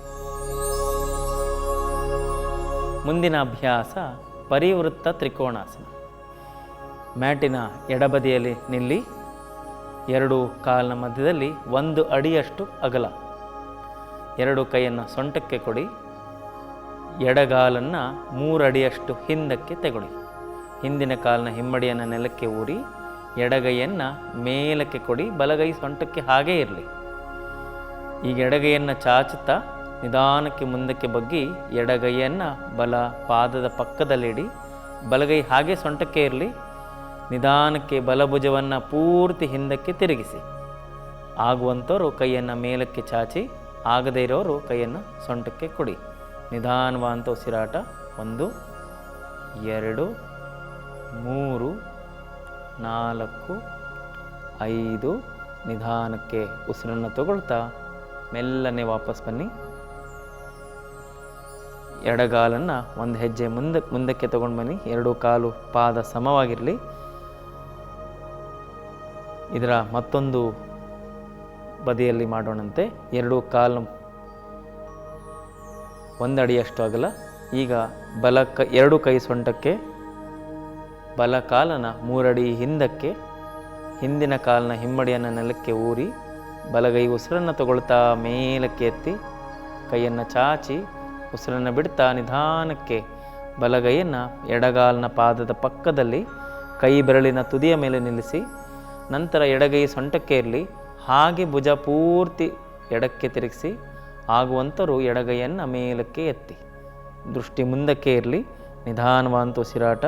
ಮುಂದಿನ ಅಭ್ಯಾಸ ಪರಿವೃತ್ತ ತ್ರಿಕೋಣಾಸನ. ಮ್ಯಾಟಿನ ಎಡಬದಿಯಲ್ಲಿ ನಿಲ್ಲಿ ಎರಡು ಕಾಲಿನ ಮಧ್ಯದಲ್ಲಿ ಒಂದು ಅಡಿಯಷ್ಟು ಅಗಲ. ಎರಡು ಕೈಯನ್ನು ಸೊಂಟಕ್ಕೆ ಕೊಡಿ. ಎಡಗಾಲನ್ನು ಮೂರಡಿಯಷ್ಟು ಹಿಂದಕ್ಕೆ ತೆಗೊಳ್ಳಿ. ಹಿಂದಿನ ಕಾಲಿನ ಹಿಮ್ಮಡಿಯನ್ನು ನೆಲಕ್ಕೆ ಊರಿ ಎಡಗೈಯನ್ನು ಮೇಲಕ್ಕೆ ಕೊಡಿ, ಬಲಗೈ ಸೊಂಟಕ್ಕೆ ಹಾಗೇ ಇರಲಿ. ಈಗ ಎಡಗೈಯನ್ನು ಚಾಚುತ್ತಾ, ನಿಧಾನಕ್ಕೆ ಮುಂದಕ್ಕೆ ಬಗ್ಗಿ, ಎಡಗೈಯನ್ನು ಬಲ ಪಾದದ ಪಕ್ಕದಲ್ಲಿಡಿ, ಬಲಗೈ ಹಾಗೆ ಸೊಂಟಕ್ಕೆ ಇರಲಿ. ನಿಧಾನಕ್ಕೆ ಬಲಭುಜವನ್ನು ಪೂರ್ತಿ ಹಿಂದಕ್ಕೆ ತಿರುಗಿಸಿ. ಆಗುವಂಥವರು ಕೈಯನ್ನು ಮೇಲಕ್ಕೆ ಚಾಚಿ, ಆಗದೇ ಇರೋರು ಕೈಯನ್ನು ಸೊಂಟಕ್ಕೆ ಕೊಡಿ. ನಿಧಾನವಾದಂಥ ಉಸಿರಾಟ, ಒಂದು, ಎರಡು, ಮೂರು ನಾಲ್ಕು, ಐದು ನಿಧಾನಕ್ಕೆ ಉಸಿರನ್ನು ತಗೊಳ್ತಾ ಮೆಲ್ಲನೆ ವಾಪಸ್ ಬನ್ನಿ. ಎಡಗಾಲನ್ನು ಒಂದು ಹೆಜ್ಜೆ ಮುಂದೆ, ಮುಂದಕ್ಕೆ ತಗೊಂಡು ಬನ್ನಿ. ಎರಡು ಕಾಲು ಪಾದ ಸಮವಾಗಿರಲಿ. ಇದರ ಮತ್ತೊಂದು ಬದಿಯಲ್ಲಿ ಮಾಡೋಣಂತೆ. ಎರಡು ಕಾಲು ಒಂದಡಿಯಷ್ಟು ಆಗಲ್ಲ ಈಗ ಬಲ ಕ, ಎರಡು ಕೈ ಸೊಂಟಕ್ಕೆ ಬಲ ಕಾಲನ ಮೂರಡಿ ಹಿಂದಕ್ಕೆ, ಹಿಂದಿನ ಕಾಲಿನ ಹಿಮ್ಮಡಿಯನ್ನು ನೆಲಕ್ಕೆ ಊರಿ, ಬಲಗೈ ಉಸಿರನ್ನು ತಗೊಳ್ತಾ ಮೇಲಕ್ಕೆ ಎತ್ತಿ, ಕೈಯನ್ನು ಚಾಚಿ ಉಸಿರನ್ನು ಬಿಡ್ತಾ ನಿಧಾನಕ್ಕೆ ಬಲಗೈಯನ್ನು ಎಡಗಾಲಿನ ಪಾದದ ಪಕ್ಕದಲ್ಲಿ ಕೈ ಬೆರಳಿನ ತುದಿಯ ಮೇಲೆ ನಿಲ್ಲಿಸಿ, ನಂತರ ಎಡಗೈ ಸೊಂಟಕ್ಕೆ ಇರಲಿ ಹಾಗೆ ಭುಜ ಪೂರ್ತಿ ಎಡಕ್ಕೆ ತಿರುಗಿಸಿ ಆಗುವಂಥರು ಎಡಗೈಯನ್ನು ಮೇಲಕ್ಕೆ ಎತ್ತಿ. ದೃಷ್ಟಿ ಮುಂದಕ್ಕೆ ಇರಲಿ ನಿಧಾನವಾದಂಥ ಉಸಿರಾಟ.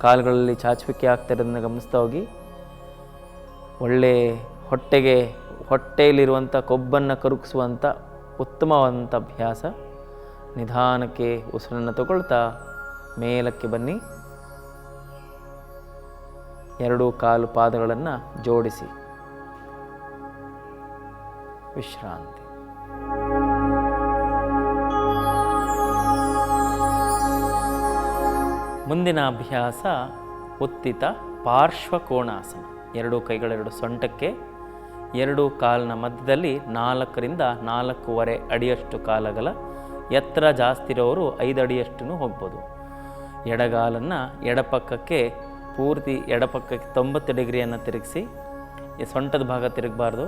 ಕಾಲುಗಳಲ್ಲಿ ಚಾಚುವಿಕೆ ಆಗ್ತಿರೋದನ್ನು ಗಮನಿಸ್ತಾ ಹೋಗಿ. ಒಳ್ಳೆ ಹೊಟ್ಟೆಗೆ ಹೊಟ್ಟೆಯಲ್ಲಿರುವಂಥ ಕೊಬ್ಬನ್ನು ಕರುಗಿಸುವಂಥ ಉತ್ತಮವಾದಂಥ ಅಭ್ಯಾಸ. ನಿಧಾನಕ್ಕೆ ಉಸಿರನ್ನು ತಗೊಳ್ತಾ ಮೇಲಕ್ಕೆ ಬನ್ನಿ. ಎರಡು ಕಾಲು ಪಾದಗಳನ್ನು ಜೋಡಿಸಿ. ವಿಶ್ರಾಂತಿ. ಮುಂದಿನ ಅಭ್ಯಾಸ ಉತ್ತಿತ ಪಾರ್ಶ್ವಕೋಣಾಸನ. ಎರಡು ಕೈಗಳೆರಡು ಸೊಂಟಕ್ಕೆ, ಎರಡು ಕಾಲಿನ ಮಧ್ಯದಲ್ಲಿ ನಾಲ್ಕರಿಂದ ನಾಲ್ಕೂವರೆ ಅಡಿಯಷ್ಟು ಕಾಲಗಲ ಎತ್ತರ ಜಾಸ್ತಿ ಇರೋರು ಐದು ಅಡಿಯಷ್ಟು ಹೋಗ್ಬೋದು. ಎಡಗಾಲನ್ನು ಎಡಪಕ್ಕಕ್ಕೆ ಪೂರ್ತಿ ಎಡಪಕ್ಕಕ್ಕೆ ತೊಂಬತ್ತು ಡಿಗ್ರಿಯನ್ನು ತಿರುಗಿಸಿ ಸೊಂಟದ ಭಾಗ ತಿರುಗಬಾರ್ದು.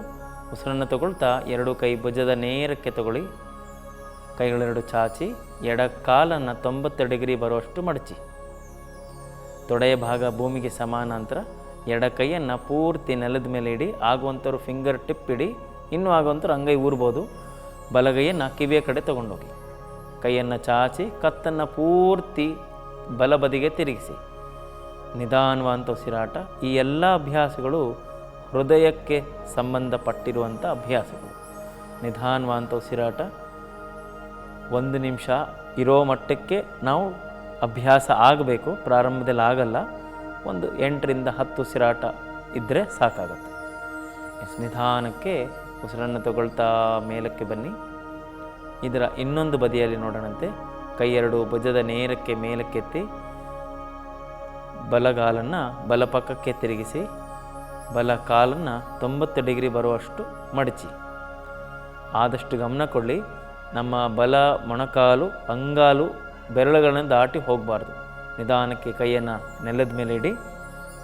ಉಸಿರನ್ನು ತಗೊಳ್ತಾ ಎರಡು ಕೈ ಭುಜದ ನೇರಕ್ಕೆ ತಗೊಳ್ಳಿ. ಕೈಗಳೆರಡು ಚಾಚಿ ಎಡ ಕಾಲನ್ನು ತೊಂಬತ್ತು ಡಿಗ್ರಿ ಬರುವಷ್ಟು ಮಡಚಿ. ತೊಡೆಯ ಭಾಗ ಭೂಮಿಗೆ ಸಮಾನಾಂತರ ಎಡ ಕೈಯನ್ನು ಪೂರ್ತಿ ನೆಲದ ಮೇಲೆ ಇಡಿ ಆಗುವಂಥವ್ರು ಫಿಂಗರ್ ಟಿಪ್ ಇಡಿ, ಇನ್ನೂ ಆಗುವಂಥವ್ರು ಅಂಗೈ ಊರ್ಬೋದು. ಬಲಗೈಯನ್ನು ಕಿವಿಯ ಕಡೆ ತಗೊಂಡೋಗಿ, ಕೈಯನ್ನು ಚಾಚಿ, ಕತ್ತನ್ನು ಪೂರ್ತಿ ಬಲಬದಿಗೆ ತಿರುಗಿಸಿ. ನಿಧಾನವಾದಂಥ ಉಸಿರಾಟ, ಈ ಎಲ್ಲ ಅಭ್ಯಾಸಗಳು ಹೃದಯಕ್ಕೆ ಸಂಬಂಧಪಟ್ಟಿರುವಂಥ ಅಭ್ಯಾಸಗಳು. ನಿಧಾನವಾದಂಥ ಉಸಿರಾಟ, ಒಂದು ನಿಮಿಷ ಇರೋ ಮಟ್ಟಕ್ಕೆ ನಾವು ಅಭ್ಯಾಸ ಆಗಬೇಕು, ಪ್ರಾರಂಭದಲ್ಲಿ ಆಗಲ್ಲ. ಒಂದು ಎಂಟರಿಂದ ಹತ್ತು ಉಸಿರಾಟ ಇದ್ದರೆ ಸಾಕಾಗುತ್ತೆ. ನಿಧಾನಕ್ಕೆ ಉಸಿರನ್ನು ತಗೊಳ್ತಾ ಮೇಲಕ್ಕೆ ಬನ್ನಿ. ಇದರ ಇನ್ನೊಂದು ಬದಿಯಲ್ಲಿ ನೋಡೋಣಂತೆ. ಕೈ ಎರಡು ಭುಜದ ನೇರಕ್ಕೆ ಮೇಲಕ್ಕೆತ್ತಿ ಬಲಗಾಲನ್ನು ಬಲಪಕ್ಕಕ್ಕೆ ತಿರುಗಿಸಿ ಬಲ ಕಾಲನ್ನು ತೊಂಬತ್ತು ಡಿಗ್ರಿ ಬರುವಷ್ಟು ಮಡಚಿ. ಆದಷ್ಟು ಗಮನ ಕೊಡಲಿ. ನಮ್ಮ ಬಲ ಮೊಣಕಾಲು, ಅಂಗಾಲು ಬೆರಳುಗಳನ್ನು ದಾಟಿ ಹೋಗಬಾರ್ದು. ನಿಧಾನಕ್ಕೆ ಕೈಯನ್ನು ನೆಲದ ಮೇಲೆ ಇಡಿ,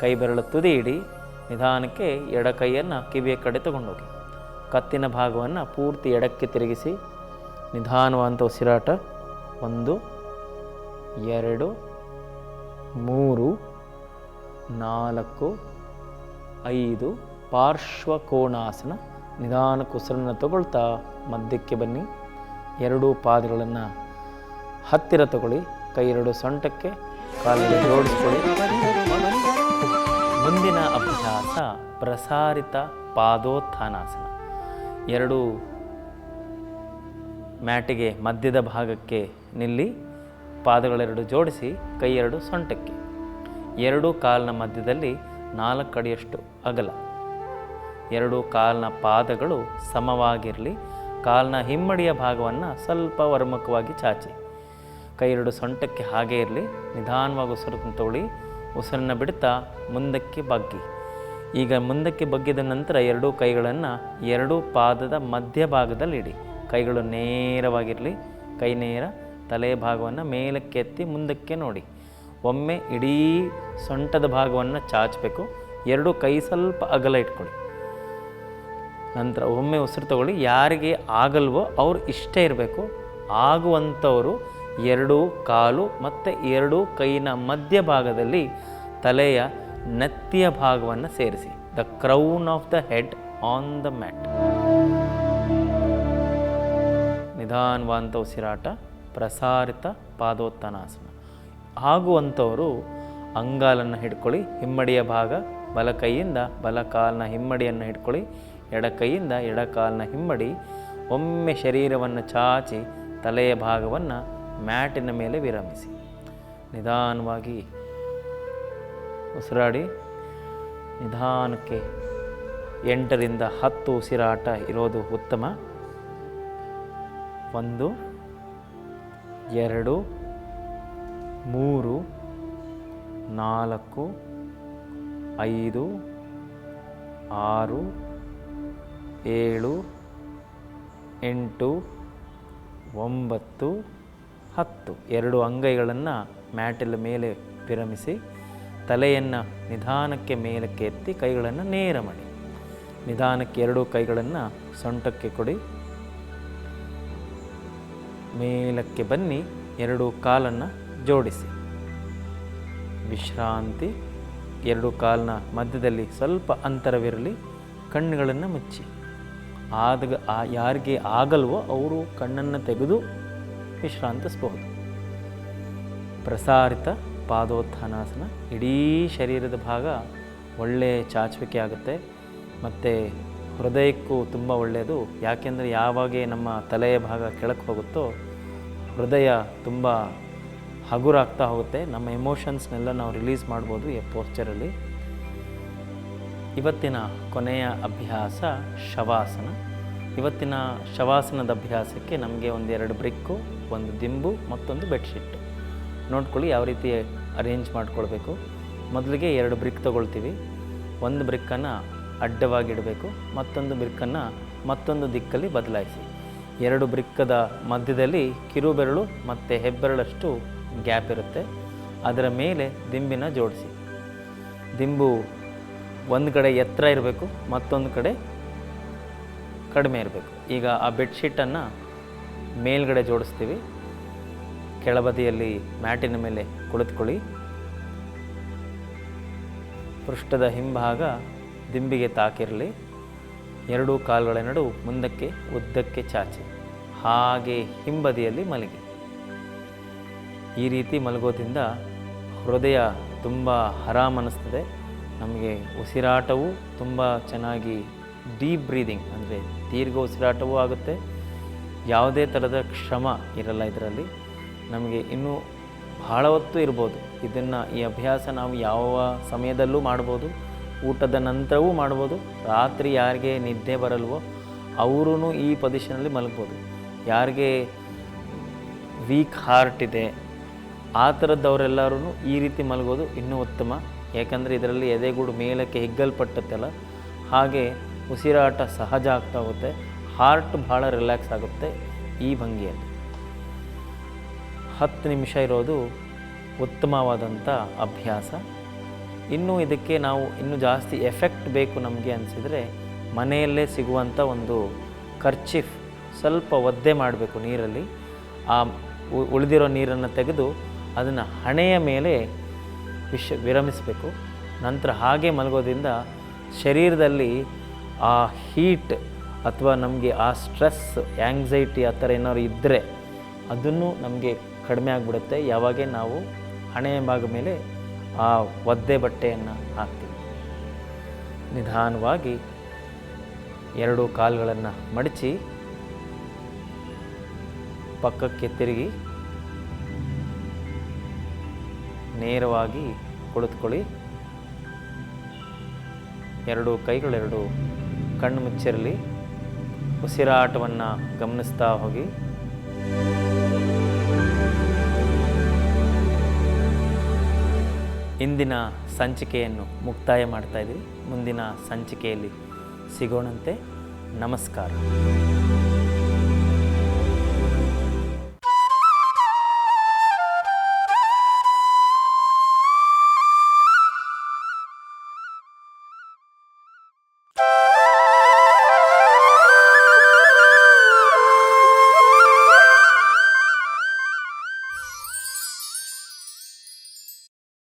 ಕೈ ಬೆರಳು ತುದಿ ಇಡಿ, ನಿಧಾನಕ್ಕೆ ಎಡ ಕೈಯನ್ನು ಕಿವಿಯ ಕಡೆ ತಗೊಂಡೋಗಿ. ಕತ್ತಿನ ಭಾಗವನ್ನು ಪೂರ್ತಿ ಎಡಕ್ಕೆ ತಿರುಗಿಸಿ ನಿಧಾನವಾದಂಥ ಉಸಿರಾಟ. ಒಂದು, ಎರಡು, ಮೂರು, ನಾಲ್ಕು, ಐದು. ಪಾರ್ಶ್ವಕೋಣಾಸನ, ನಿಧಾನಕ್ಕೆ ಉಸಿರನ್ನು ತಗೊಳ್ತಾ ಮಧ್ಯಕ್ಕೆ ಬನ್ನಿ. ಎರಡೂ ಪಾದಗಳನ್ನು ಹತ್ತಿರ ತಗೊಳ್ಳಿ, ಕೈ ಎರಡು ಸೊಂಟಕ್ಕೆ, ಕಾಲಿಗೆ ಜೋಡಿಸ್ಕೊಳ್ಳಿ. ಮುಂದಿನ ಅಭ್ಯಾಸ ಪ್ರಸಾರಿತ ಪಾದೋತ್ಥಾನಾಸನ. ಎರಡು ಮ್ಯಾಟಿಗೆ ಮಧ್ಯದ ಭಾಗಕ್ಕೆ ನಿಲ್ಲಿ, ಪಾದಗಳೆರಡು ಜೋಡಿಸಿ, ಕೈ ಎರಡು ಸೊಂಟಕ್ಕೆ. ಎರಡು ಕಾಲಿನ ಮಧ್ಯದಲ್ಲಿ ನಾಲ್ಕು ಅಡಿಯಷ್ಟು ಅಗಲ. ಎರಡು ಕಾಲಿನ ಪಾದಗಳು ಸಮವಾಗಿರಲಿ, ಕಾಲಿನ ಹಿಮ್ಮಡಿಯ ಭಾಗವನ್ನು ಸ್ವಲ್ಪ ವರ್ಮುಖವಾಗಿ ಚಾಚಿ. ಕೈ ಎರಡು ಸೊಂಟಕ್ಕೆ ಹಾಗೆ ಇರಲಿ, ನಿಧಾನವಾಗಿ ಉಸಿರನ್ನು ತೊಳಿ ಉಸಿರನ್ನು ಬಿಡ್ತಾ ಮುಂದಕ್ಕೆ ಬಗ್ಗಿ. ಈಗ ಮುಂದಕ್ಕೆ ಬಗ್ಗಿದ ನಂತರ ಎರಡೂ ಕೈಗಳನ್ನು ಎರಡೂ ಪಾದದ ಮಧ್ಯಭಾಗದಲ್ಲಿ ಇಡಿ. ಕೈಗಳು ನೇರವಾಗಿರಲಿ, ಕೈ ನೇರ ತಲೆ ಭಾಗವನ್ನು ಮೇಲಕ್ಕೆ ಎತ್ತಿ ಮುಂದಕ್ಕೆ ನೋಡಿ. ಒಮ್ಮೆ ಇಡೀ ಸೊಂಟದ ಭಾಗವನ್ನು ಚಾಚಬೇಕು. ಎರಡೂ ಕೈ ಸ್ವಲ್ಪ ಅಗಲ ಇಟ್ಕೊಳ್ಳಿ. ನಂತರ ಒಮ್ಮೆ ಉಸಿರು ತಗೊಳ್ಳಿ, ಯಾರಿಗೆ ಆಗಲ್ವೋ ಅವ್ರು ಇಷ್ಟೇ ಇರಬೇಕು. ಆಗುವಂಥವರು ಎರಡೂ ಕಾಲು ಮತ್ತು ಎರಡೂ ಕೈನ ಮಧ್ಯಭಾಗದಲ್ಲಿ ತಲೆಯ ನೆತ್ತಿಯ ಭಾಗವನ್ನು ಸೇರಿಸಿ. The crown of the head on the mat. ನಿಧಾನವಾದಂಥ ಉಸಿರಾಟ, ಪ್ರಸಾರಿತ ಪಾದೋತ್ತನಾಸನ. ಆಗುವಂಥವರು ಅಂಗಾಲನ್ನು ಹಿಡ್ಕೊಳ್ಳಿ, ಹಿಮ್ಮಡಿಯ ಭಾಗ ಬಲ ಕೈಯಿಂದ ಬಲ ಹಿಮ್ಮಡಿಯನ್ನು ಹಿಡ್ಕೊಳ್ಳಿ ಎಡ ಕೈಯಿಂದ ಎಡ ಕಾಲಿನ ಹಿಮ್ಮಡಿ ಒಮ್ಮೆ ಶರೀರವನ್ನು ಚಾಚಿ ತಲೆಯ ಭಾಗವನ್ನು ಮ್ಯಾಟಿನ ಮೇಲೆ ವಿರಮಿಸಿ. ನಿಧಾನವಾಗಿ ಉಸಿರಾಡಿ, ನಿಧಾನಕ್ಕೆ ಎಂಟರಿಂದ ಹತ್ತು ಉಸಿರಾಟ ಇರೋದು ಉತ್ತಮ. ಒಂದು, ಎರಡು, ಮೂರು, ನಾಲ್ಕು, ಐದು, ಆರು, ಏಳು, ಎಂಟು, ಒಂಬತ್ತು ಹತ್ತು, ಎರಡು ಅಂಗೈಗಳನ್ನು ಮ್ಯಾಟಲ್ ಮೇಲೆ ವಿರಮಿಸಿ ತಲೆಯನ್ನು ನಿಧಾನಕ್ಕೆ ಮೇಲಕ್ಕೆ ಎತ್ತಿ ಕೈಗಳನ್ನು ನೇರ ಮಾಡಿ. ನಿಧಾನಕ್ಕೆ ಎರಡೂ ಕೈಗಳನ್ನು ಸೊಂಟಕ್ಕೆ ಕೊಡಿ. ಮೇಲಕ್ಕೆ ಬನ್ನಿ, ಎರಡು ಕಾಲನ್ನು ಜೋಡಿಸಿ. ವಿಶ್ರಾಂತಿ, ಎರಡು ಕಾಲಿನ ಮಧ್ಯದಲ್ಲಿ ಸ್ವಲ್ಪ ಅಂತರವಿರಲಿ, ಕಣ್ಣುಗಳನ್ನು ಮುಚ್ಚಿ. ಆದ ಆ, ಯಾರಿಗೆ ಆಗಲ್ವೋ ಅವರು ಕಣ್ಣನ್ನು ತೆಗೆದು ವಿಶ್ರಾಂತಿಸಬಹುದು. ಪ್ರಸಾರಿತ ಪಾದೋತ್ಥಾನಾಸನ ಇಡೀ ಶರೀರದ ಭಾಗ ಒಳ್ಳೆಯ ಚಾಚುವಿಕೆ ಆಗುತ್ತೆ. ಮತ್ತು ಹೃದಯಕ್ಕೂ ತುಂಬ ಒಳ್ಳೆಯದು. ಯಾಕೆಂದರೆ ಯಾವಾಗ ನಮ್ಮ ತಲೆಯ ಭಾಗ ಕೆಳಕ್ಕೆ ಹೋಗುತ್ತೋ ಹೃದಯ ತುಂಬ ಹಗುರಾಗ್ತಾ ಹೋಗುತ್ತೆ. ನಮ್ಮ ಎಮೋಷನ್ಸ್ನೆಲ್ಲ ನಾವು ರಿಲೀಸ್ ಮಾಡ್ಬೋದು ಈ ಪೋಸ್ಚರಲ್ಲಿ ಇವತ್ತಿನ ಕೊನೆಯ ಅಭ್ಯಾಸ ಶವಾಸನ. ಇವತ್ತಿನ ಶವಾಸನದ ಅಭ್ಯಾಸಕ್ಕೆ ನಮಗೆ ಒಂದೆರಡು ಬ್ರಿಕ್ಕು ಒಂದು ದಿಂಬು, ಮತ್ತೊಂದು ಬೆಡ್ಶೀಟ್. ನೋಡ್ಕೊಳ್ಳಿ ಯಾವ ರೀತಿ ಅರೇಂಜ್ ಮಾಡ್ಕೊಳ್ಬೇಕು. ಮೊದಲಿಗೆ ಎರಡು ಬ್ರಿಕ್ ತೊಗೊಳ್ತೀವಿ. ಒಂದು ಬ್ರಿಕ್ಕನ್ನು ಅಡ್ಡವಾಗಿಡಬೇಕು ಮತ್ತೊಂದು ಬ್ರಿಕ್ಕನ್ನು ಮತ್ತೊಂದು ದಿಕ್ಕಲ್ಲಿ ಬದಲಾಯಿಸಿ. ಎರಡು ಬ್ರಿಕ್ಕದ ಮಧ್ಯದಲ್ಲಿ ಕಿರುಬೆರಳು ಮತ್ತು ಹೆಬ್ಬೆರಳಷ್ಟು ಗ್ಯಾಪ್ ಇರುತ್ತೆ. ಅದರ ಮೇಲೆ ದಿಂಬಿನ ಜೋಡಿಸಿ. ದಿಂಬು ಒಂದು ಕಡೆ ಎತ್ತರ ಇರಬೇಕು, ಮತ್ತೊಂದು ಕಡೆ ಕಡಿಮೆ ಇರಬೇಕು. ಈಗ ಆ ಬೆಡ್ಶೀಟನ್ನು ಮೇಲ್ಗಡೆ ಜೋಡಿಸ್ತೀವಿ. ಕೆಳಬದಿಯಲ್ಲಿ ಮ್ಯಾಟಿನ ಮೇಲೆ ಕುಳಿತುಕೊಳ್ಳಿ. ಪೃಷ್ಠದ ಹಿಂಭಾಗ ದಿಂಬಿಗೆ ತಾಕಿರಲಿ. ಎರಡೂ ಕಾಲುಗಳ ನಡು ಮುಂದಕ್ಕೆ, ಉದ್ದಕ್ಕೆ ಚಾಚಿ. ಹಾಗೆ ಹಿಂಬದಿಯಲ್ಲಿ ಮಲಗಿ. ಈ ರೀತಿ ಮಲಗೋದ್ರಿಂದ ಹೃದಯ ತುಂಬ ಹರಾಮ್ ಅನ್ನಿಸ್ತದೆ. ನಮಗೆ ಉಸಿರಾಟವು ತುಂಬ ಚೆನ್ನಾಗಿ, ಡೀಪ್ ಬ್ರೀದಿಂಗ್ ಅಂದರೆ ದೀರ್ಘ ಉಸಿರಾಟವೂ ಆಗುತ್ತೆ. ಯಾವುದೇ ಥರದ ಶ್ರಮ ಇರಲ್ಲ ಇದರಲ್ಲಿ. ನಮಗೆ ಇನ್ನೂ ಬಹಳ ಹೊತ್ತು ಇರ್ಬೋದು. ಇದನ್ನು ಈ ಅಭ್ಯಾಸ ನಾವು ಯಾವ ಸಮಯದಲ್ಲೂ ಮಾಡ್ಬೋದು. ಊಟದ ನಂತರವೂ ಮಾಡ್ಬೋದು. ರಾತ್ರಿ ಯಾರಿಗೆ ನಿದ್ದೆ ಬರಲ್ವೋ ಅವರೂ ಈ ಪೊಸಿಷನಲ್ಲಿ ಮಲಗ್ಬೋದು. ಯಾರಿಗೆ ವೀಕ್ ಹಾರ್ಟ್ ಇದೆ, ಆ ಥರದ್ದವರೆಲ್ಲರೂ ಈ ರೀತಿ ಮಲಗೋದು ಇನ್ನೂ ಉತ್ತಮ. ಯಾಕಂದರೆ ಇದರಲ್ಲಿ ಎದೆಗೂಡು ಮೇಲಕ್ಕೆ ಹಿಗ್ಗಲ್ಪಟ್ಟತ್ತಲ್ಲ ಹಾಗೆ ಉಸಿರಾಟ ಸಹಜ ಆಗ್ತಾ ಹೋಗುತ್ತೆ. ಹಾರ್ಟ್ ಭಾಳ ರಿಲ್ಯಾಕ್ಸ್ ಆಗುತ್ತೆ ಈ ಭಂಗಿಯಲ್ಲಿ. ಹತ್ತು ನಿಮಿಷ ಇರೋದು ಉತ್ತಮವಾದಂಥ ಅಭ್ಯಾಸ. ಇನ್ನು ಇದಕ್ಕೆ ನಾವು ಇನ್ನೂ ಜಾಸ್ತಿ ಎಫೆಕ್ಟ್ ಬೇಕು ನಮಗೆ ಅನಿಸಿದರೆ ಮನೆಯಲ್ಲೇ ಸಿಗುವಂಥ ಒಂದು ಖರ್ಚಿಫ್ ಸ್ವಲ್ಪ ಒದ್ದೆ ಮಾಡಬೇಕು ನೀರಲ್ಲಿ. ಆ ಉಳಿದಿರೋ ನೀರನ್ನು ತೆಗೆದು ಅದನ್ನು ಹಣೆಯ ಮೇಲೆ ವಿಷ ವಿರಮಿಸಬೇಕು. ನಂತರ ಹಾಗೆ ಮಲಗೋದ್ರಿಂದ ಶರೀರದಲ್ಲಿ ಆ ಹೀಟ್ ಅಥವಾ ನಮಗೆ ಆ ಸ್ಟ್ರೆಸ್ ಆ್ಯಂಗ್ಸೈಟಿ ಆ ಥರ ಏನಾದ್ರು ಇದ್ದರೆ ಅದನ್ನು ನಮಗೆ ಕಡಿಮೆ ಆಗಿಬಿಡುತ್ತೆ. ಯಾವಾಗೇ ನಾವು ಹಣೆಯ ಭಾಗ ಮೇಲೆ ಆ ಒದ್ದೆ ಬಟ್ಟೆಯನ್ನು ಹಾಕ್ತೀವಿ. ನಿಧಾನವಾಗಿ ಎರಡು ಕಾಲುಗಳನ್ನು ಮಡಚಿ ಪಕ್ಕಕ್ಕೆ ತಿರುಗಿ ನೇರವಾಗಿ ಕುಳಿತುಕೊಳ್ಳಿ. ಎರಡು ಕೈಗಳೆರಡು ಕಣ್ಣು ಮುಚ್ಚಿರಲಿ. ಉಸಿರಾಟವನ್ನು ಗಮನಿಸ್ತಾ ಹೋಗಿ. ಇಂದಿನ ಸಂಚಿಕೆಯನ್ನು ಮುಕ್ತಾಯ ಮಾಡ್ತಾ ಇದ್ದೀವಿ. ಮುಂದಿನ ಸಂಚಿಕೆಯಲ್ಲಿ ಸಿಗೋಣಂತೆ. ನಮಸ್ಕಾರ.